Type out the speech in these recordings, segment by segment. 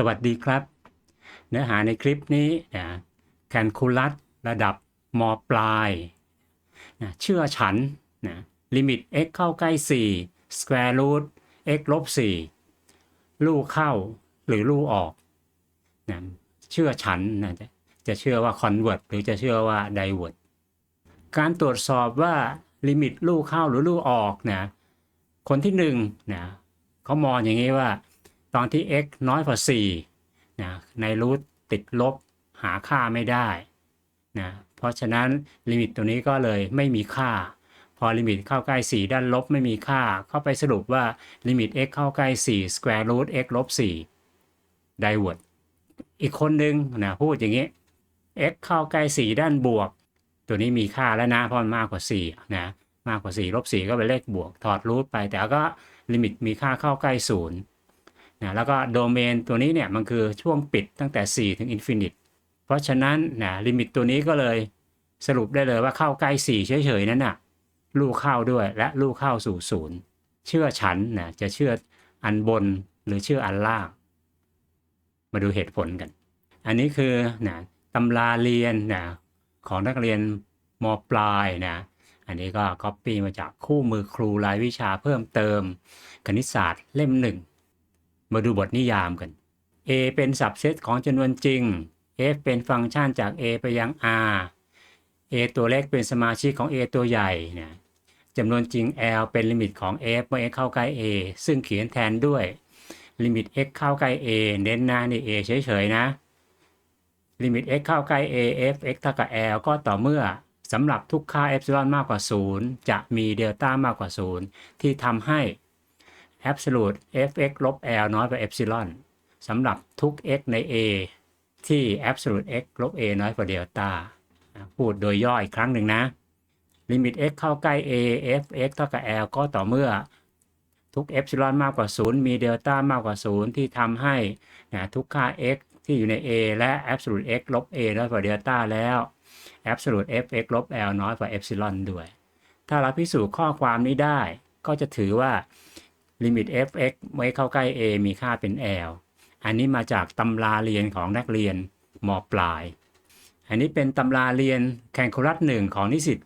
สวัสดีครับ เนื้อหาในคลิปนี้นะแคนคูลัสระดับมปลายนะเชื่อฉันนะลิมิต x เข้าใกล้ 4 square root x ลบ4ลู่เข้าหรือลู่ออกนะเชื่อฉันนะจะจะเชื่อว่า convert หรือจะเชื่อว่า divert การตรวจสอบว่าลิมิตลู่เข้าหรือลู่ออกนะคนที่หนึ่งนะเขามองอย่างนี้ว่า ตอนที่ x น้อยกว่า4นะในรูทติดลบหาค่าไม่ได้นะเพราะฉะนั้นลิมิตตัวนี้ก็เลยไม่มีค่า พอลิมิตเข้าใกล้ 4 ด้านลบไม่มีค่า เข้าไปสรุปว่าลิมิต x เข้าใกล้4 square root x ลบ4 divert อีกคนหนึ่งนะพูดอย่างนี้ x เข้าใกล้ 4 ด้านบวก ตัวนี้มีค่าแล้วนะเพราะมันมากกว่า4นะมากกว่า4ลบ4ก็เป็นเลขบวก ถอดรูทไปแต่ก็ลิมิตมีค่าเข้าใกล้ 0 นะแล้วก็โดเมนตัวนี้เนี่ยมันคือช่วงปิดตั้งแต่ 4 ถึงอินฟินิตเพราะฉะนั้นนะลิมิตตัวนี้ก็เลยสรุปได้เลยว่าเข้าใกล้ 4 เฉยๆนั้นน่ะลูกเข้าด้วยและลูกเข้าสู่ศูนย์เชื่อฉันนะจะเชื่ออันบนหรือเชื่ออันล่าง มาดูเหตุผลกัน อันนี้คือนะตำราเรียนนะของนักเรียนมปลายนะอันนี้ก็ก๊อปปี้มาจากคู่มือครูรายวิชาเพิ่มเติม คณิตศาสตร์เล่มหนึ่ง มาดูบทนิยามกัน a เป็นสับเซตของจำนวนจริง f เป็นฟังก์ชันจาก a ไปยัง r a ตัวเล็กเป็นสมาชิกของ a ตัวใหญ่นะจำนวนจริง l เป็นลิมิตของ f เมื่อ x เข้าใกล้ a ซึ่งเขียนแทนด้วยลิมิต x เข้าใกล้ a เน้นหน้านี่ a เฉยๆนะ ลิมิต x เข้าใกล้ a f x เท่ากับ l ก็ต่อเมื่อสำหรับทุกค่า epsilon มากกว่า 0 จะมีเดลต้ามากกว่า 0 ที่ทำให้ absolute fx ลบ l น้อยกว่า epsilon สำหรับทุก x ใน a ที่ absolute x ลบ a น้อยกว่าเดลต้าพูดโดยย่ออีกครั้งหนึ่งนะ ลิมิต x เข้าใกล้ a fx เท่ากับ l ก็ต่อเมื่อทุก epsilon มากกว่า 0 มีเดลต้ามากกว่า 0 ที่ทำให้นะทุกค่า x ที่อยู่ใน a และ absolute x ลบ a น้อยกว่าเดลต้าแล้ว absolute fx ลบ l น้อยกว่า epsilon ด้วย ถ้าเราพิสูจน์ข้อความนี้ได้ก็จะถือว่า ลิมิต fx ไว้เข้าใกล้ a มีค่าเป็น l อันนี้มาจากตำราเรียนของนักเรียนมปลาย อันนี้เป็นตำราเรียนแข่งคุรัตหนึ่งของนิสิต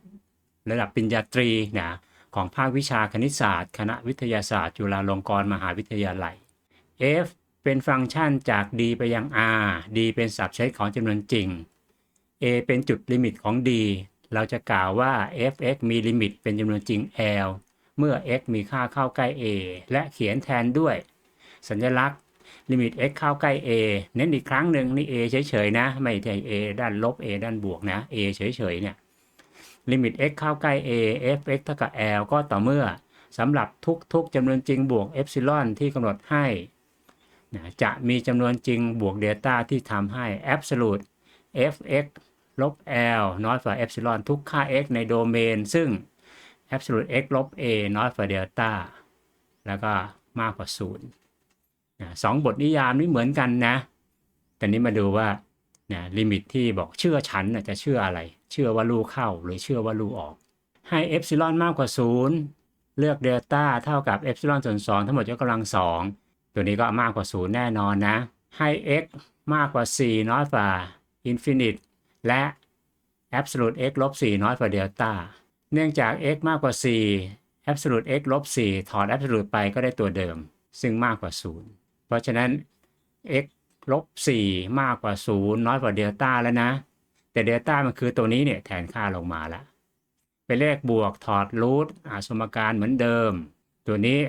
ระดับปริญญาตรีนะของภาควิชาคณิตศาสตร์ คณะวิทยาศาสตร์ จุฬาลงกรณ์มหาวิทยาลัย f เป็นฟังก์ชันจาก d ไปยัง r d เป็นสับเซตของจำนวนจริง a เป็นจุดลิมิตของ d เราจะกล่าวว่า fx มีลิมิตเป็นจำนวนจริง l เมื่อ x มีค่าเข้าใกล้ a และเขียนแทนด้วย สัญลักษณ์ ลิมิต x เข้าใกล้ a เน้นอีกครั้งหนึ่งนี่ a เฉยๆนะ ไม่ใช่ a ด้านลบ a ด้านบวกนะ a เฉยๆเนี่ยลิมิต x เข้าใกล้ a fx เท่ากับ l ก็ต่อเมื่อสำหรับทุกๆจำนวนจริงบวก epsilon ที่กำหนดให้นะจะมีจำนวนจริงบวกเดลต้าที่ทำให้ absolute fx ลบ l น้อยกว่า epsilon ทุกค่า x ในโดเมน ซึ่ง absolute x ลบ a น้อยกว่าเดลต้าแล้วก็มากกว่า0นะสองบทนิยามนี้เหมือนกันนะ แต่นี้มาดูว่านะลิมิตที่บอกเชื่อฉันนะจะเชื่ออะไร เชื่อว่าลูกเข้าหรือเชื่อว่าลูกออก ให้ epsilon มากกว่า 0 เลือกเดลต้าเท่ากับ epsilon ส่วน2ทั้งหมดยกกำลัง 2 ตัวนี้ก็มากกว่า 0 แน่นอนนะ ให้ x มากกว่า 4 น้อยกว่า infinite และ absolute x ลบ 4 น้อยกว่าเดลต้า เนื่องจาก x มากกว่า 4 absolute x ลบ 4 ถอด absolute ไปก็ได้ตัวเดิม ซึ่งมากกว่า 0 เพราะฉะนั้น x ลบ 4 มากกว่า 0 น้อยกว่าเดลต้าแล้วนะ แต่เดลต้ามันคือตัวนี้เนี่ยแทนค่าลงมาแล้วเป็นเลขบวกถอดรูทสมการเหมือนเดิม ตัวนี้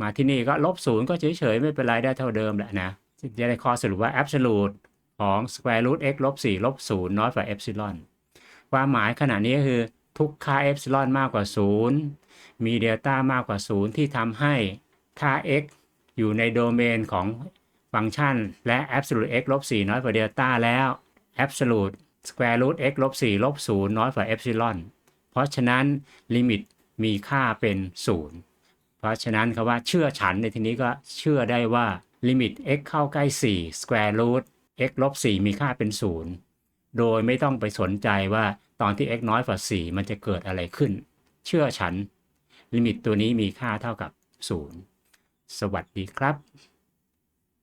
มาที่นี่ก็ลบ 0 ก็เฉยๆ ไม่เป็นไรได้เท่าเดิมแหละนะ จะได้ข้อสรุปว่า absolute ของ square root x ลบ 4 ลบ 0 น้อยกว่า epsilon ความหมายขณะนี้ก็คือ ทุกค่า epsilon มากกว่า 0 มีเดลต้ามากกว่า 0 ที่ทำให้ค่า x อยู่ในโดเมนของฟังก์ชัน และ absolute x ลบ4น้อยกว่าเดลต้าแล้ว absolute square root x ลบ4ลบ0น้อยกว่า epsilon เพราะฉะนั้นลิมิตมีค่าเป็น 0 เพราะฉะนั้นคำว่าเชื่อฉันในที่นี้ก็เชื่อได้ว่าลิมิต x เข้าใกล้ 4 square root x ลบ4มีค่าเป็น 0 โดยไม่ต้องไปสนใจว่าตอนที่ x น้อยกว่า 4 มันจะเกิดอะไรขึ้น เชื่อฉัน ลิมิตตัวนี้มีค่าเท่ากับ 0 สวัสดีครับ